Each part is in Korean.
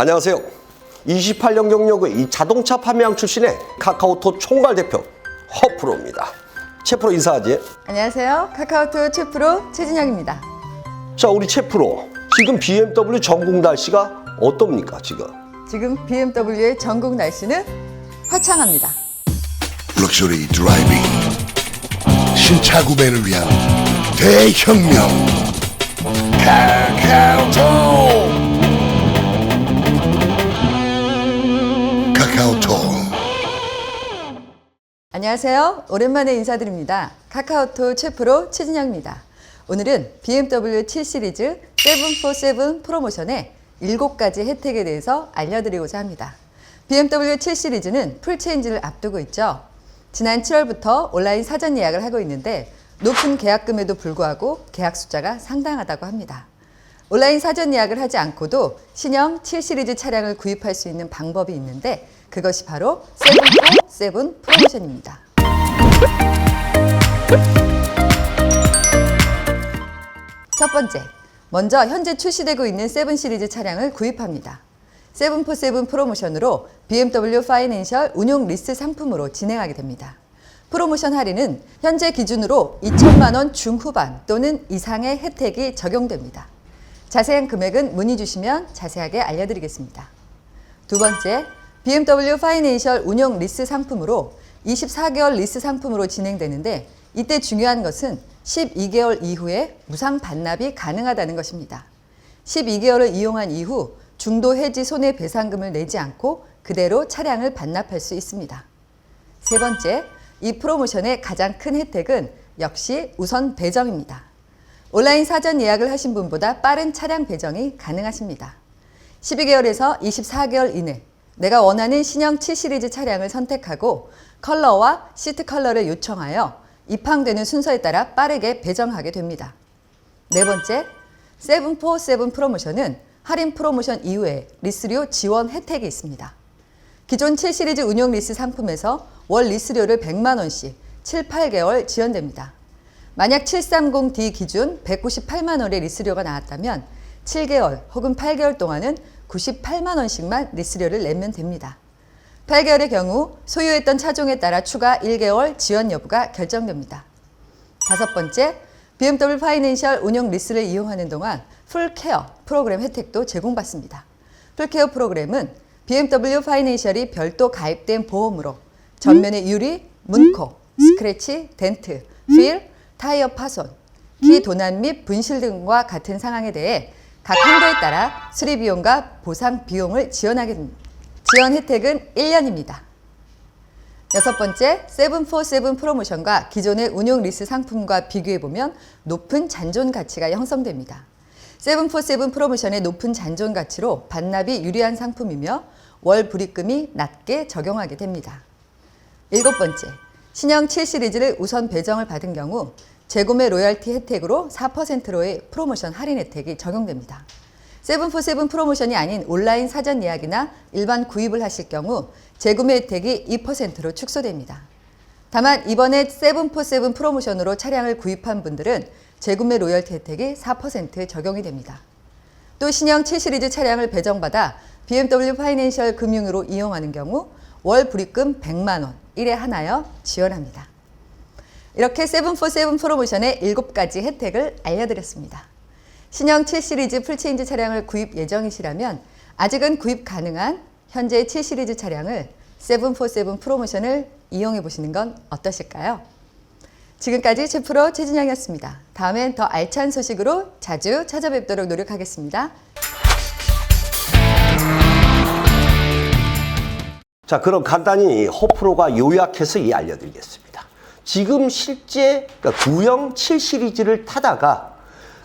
안녕하세요. 28년 경력의 이 자동차 판매왕 출신의 카카오톡 총괄 대표 허프로입니다. 최프로 인사하지? 안녕하세요. 카카오톡 최프로 최진영입니다. 자, 우리 최프로. 지금 BMW 전국 날씨가 어떻습니까, 지금? 지금 BMW의 전국 날씨는 화창합니다. 럭셔리 드라이빙 신차 구매를 위한 대혁명 카카오톡 카카오톡 안녕하세요. 오랜만에 인사드립니다. 카카오톡 최프로 최진영입니다. 오늘은 BMW 7 시리즈 747 프로모션의 7가지 혜택에 대해서 알려드리고자 합니다. BMW 7 시리즈는 풀체인지를 앞두고 있죠. 지난 7월부터 온라인 사전 예약을 하고 있는데 높은 계약금에도 불구하고 계약 숫자가 상당하다고 합니다. 온라인 사전 예약을 하지 않고도 신형 7 시리즈 차량을 구입할 수 있는 방법이 있는데 그것이 바로 747 프로모션입니다. 첫 번째, 먼저 현재 출시되고 있는 7 시리즈 차량을 구입합니다. 747 프로모션으로 BMW 파이낸셜 운용 리스 상품으로 진행하게 됩니다. 프로모션 할인은 현재 기준으로 2천만 원 중후반 또는 이상의 혜택이 적용됩니다. 자세한 금액은 문의 주시면 자세하게 알려드리겠습니다. 두 번째, BMW 파이낸셜 운용 리스 상품으로 24개월 리스 상품으로 진행되는데 이때 중요한 것은 12개월 이후에 무상 반납이 가능하다는 것입니다. 12개월을 이용한 이후 중도 해지 손해배상금을 내지 않고 그대로 차량을 반납할 수 있습니다. 세 번째, 이 프로모션의 가장 큰 혜택은 역시 우선 배정입니다. 온라인 사전 예약을 하신 분보다 빠른 차량 배정이 가능하십니다. 12개월에서 24개월 이내 내가 원하는 신형 7 시리즈 차량을 선택하고 컬러와 시트 컬러를 요청하여 입항되는 순서에 따라 빠르게 배정하게 됩니다. 네 번째, 747 프로모션은 할인 프로모션 이후에 리스료 지원 혜택이 있습니다. 기존 7 시리즈 운용 리스 상품에서 월 리스료를 100만 원씩 7, 8개월 지원됩니다. 만약 730D 기준 198만 원의 리스료가 나왔다면 7개월 혹은 8개월 동안은 98만 원씩만 리스료를 내면 됩니다. 8개월의 경우 소유했던 차종에 따라 추가 1개월 지원 여부가 결정됩니다. 다섯 번째, BMW 파이낸셜 운용 리스를 이용하는 동안 풀케어 프로그램 혜택도 제공받습니다. 풀케어 프로그램은 BMW 파이낸셜이 별도 가입된 보험으로 전면의 유리, 문콕, 스크래치, 덴트, 필, 타이어 파손, 키 도난 및 분실 등과 같은 상황에 대해 각 한도에 따라 수리 비용과 보상 비용을 지원하게 됩니다. 지원 혜택은 1년입니다. 여섯 번째, 747 프로모션과 기존의 운용 리스 상품과 비교해보면 높은 잔존 가치가 형성됩니다. 747 프로모션의 높은 잔존 가치로 반납이 유리한 상품이며 월 불입금이 낮게 적용하게 됩니다. 일곱 번째, 신형 7 시리즈를 우선 배정을 받은 경우 재구매 로열티 혜택으로 4%로의 프로모션 할인 혜택이 적용됩니다. 747 프로모션이 아닌 온라인 사전 예약이나 일반 구입을 하실 경우 재구매 혜택이 2%로 축소됩니다. 다만 이번에 747 프로모션으로 차량을 구입한 분들은 재구매 로열티 혜택이 4% 적용이 됩니다. 또 신형 7 시리즈 차량을 배정받아 BMW 파이낸셜 금융으로 이용하는 경우 월 불입금 100만 원 1회 하나여 지원합니다. 이렇게 747 프로모션의 7가지 혜택을 알려드렸습니다. 신형 7 시리즈 풀체인지 차량을 구입 예정이시라면 아직은 구입 가능한 현재 7 시리즈 차량을 747 프로모션을 이용해 보시는 건 어떠실까요? 지금까지 최프로 최진영이었습니다. 다음엔 더 알찬 소식으로 자주 찾아뵙도록 노력하겠습니다. 자, 그럼 간단히 허프로가 요약해서 이 알려드리겠습니다. 지금 실제 그러니까 구형 7 시리즈를 타다가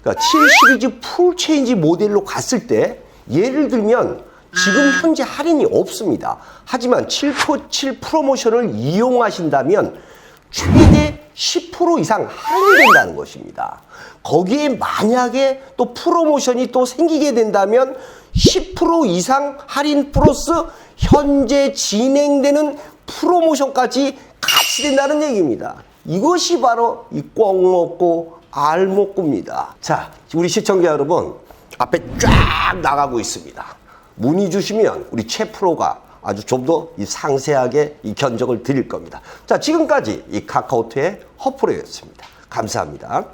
그러니까 7 시리즈 풀 체인지 모델로 갔을 때 예를 들면 지금 현재 할인이 없습니다. 하지만 7, 7 프로모션을 이용하신다면 최대 10% 이상 할인이 된다는 것입니다. 거기에 만약에 또 프로모션이 또 생기게 된다면 10% 이상 할인 플러스 현재 진행되는 프로모션까지 같이 된다는 얘기입니다. 이것이 바로 이꽉 먹고 알 먹고입니다. 자, 우리 시청자 여러분 앞에 쫙 나가고 있습니다. 문의 주시면 우리 최 프로가 아주 좀 더 이 상세하게 이 견적을 드릴 겁니다. 자, 지금까지 이 카카오톡의 허프로였습니다. 감사합니다.